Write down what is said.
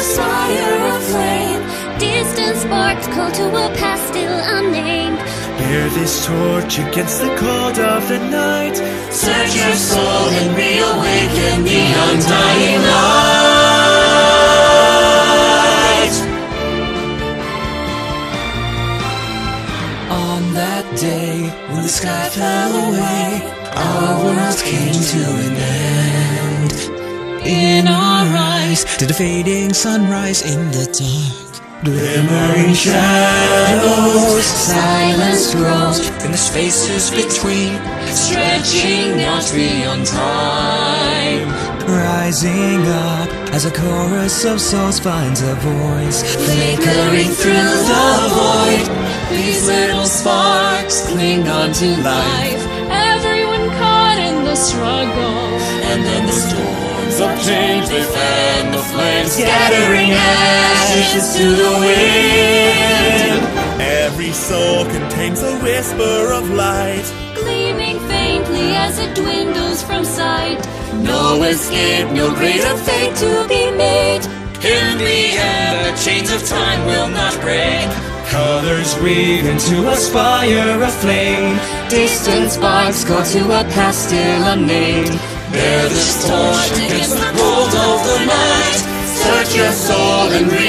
fire of flame. Distant sparks call to a past still unnamed. Bear this torch against the cold of the night. Search your soul and reawaken the undying light. On that day when the sky fell away, our world came to an end. In our eyes did a fading sunrise in the dark. Glimmering shadows, silence grows in the spaces between, stretching out beyond time. Rising up as a chorus of souls finds a voice, flickering through the void. These little sparks cling on to life, Everyone caught in the struggle. and then the storms of change they fan scattering ashes to the wind. Every soul contains a whisper of light. Gleaming faintly as it dwindles from sight. No escape, no greater fate to be made. In the end, the chains of time will not break. Colors weave into a spire of flame. Distant sparks go to a past still unnamed. Bear this torch against the cold of the night. Your soul and